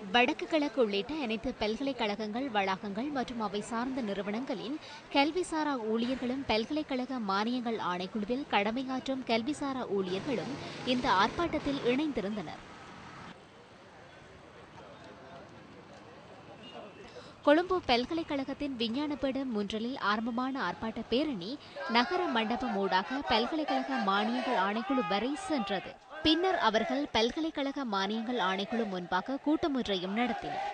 வடக்கு கிழக்கு உள்ளிட்ட அனைத்து பல்கலைக்கழகங்கள் வளாகங்கள் மற்றும் அவை சார்ந்த நிறுவனங்களின் கல்விசாரா ஊழியர்களும் பல்கலைக்கழக மானியங்கள் ஆணைக்குழுவில் கடமையாற்றும் கல்விசாரா ஊழியர்களும் இந்த ஆர்ப்பாட்டத்தில் இணைந்திருந்தனர். கொழும்பு பல்கலைக்கழகத்தின் விஞ்ஞான பீடம் முன்றலில் ஆரம்பமான ஆர்ப்பாட்ட பேரணி நகர மண்டபம் ஊடாக பல்கலைக்கழக மானியங்கள் ஆணைக்குழு வரை சென்றது. பின்னர் அவர்கள் பல்கலைக்கழக மானியங்கள் ஆணைக்குழு முன்பாக கூட்டம் ஒன்றையும் நடத்தினர்.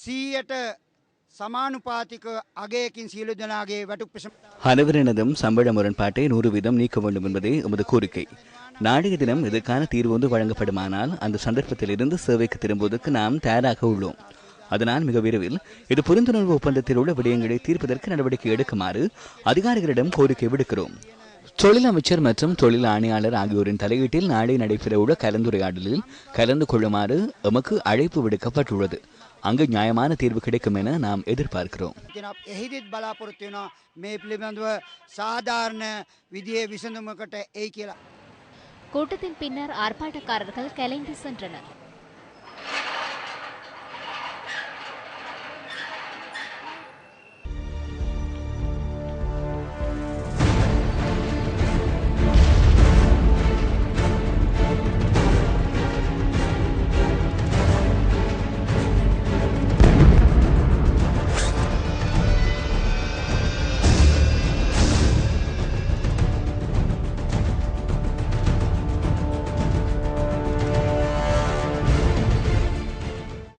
සීයට සමානුපාතික අගයකින් සියලු දෙනාගේ වැටුක් පිසම அனைவரினதும் சம்பள முரண்பாட்டை நூறு வீதம் நீக்க வேண்டும் என்பதே எமது கோரிக்கை நாளைய தினம் இதற்கான தீர்வு ஒன்று வழங்கப்படுமானால் அந்த சந்தர்ப்பத்தில் இருந்து சேவைக்கு திரும்புவதற்கு நாம் தயாராக உள்ளோம் அதனால் மிக விரைவில் இது புரிந்துணர்வு ஒப்பந்தத்தில் உள்ள விடயங்களை தீர்ப்பதற்கு நடவடிக்கை எடுக்குமாறு அதிகாரிகளிடம் கோரிக்கை விடுக்கிறோம் தொழில் அமைச்சர் மற்றும் தொழில் ஆணையாளர் ஆகியோரின் தலையீட்டில் நாளை நடைபெறவுள்ள கலந்துரையாடலில் கலந்து கொள்ளுமாறு எமக்கு அழைப்பு விடுக்கப்பட்டுள்ளது. அங்கு நியாயமான தீர்வு கிடைக்கும் என நாம் எதிர்பார்க்கிறோம். சாதாரண விதியை விசந்தமுகட்ட கூட்டத்தின் பின்னர் ஆர்ப்பாட்டக்காரர்கள் கலைந்து சென்றனர்.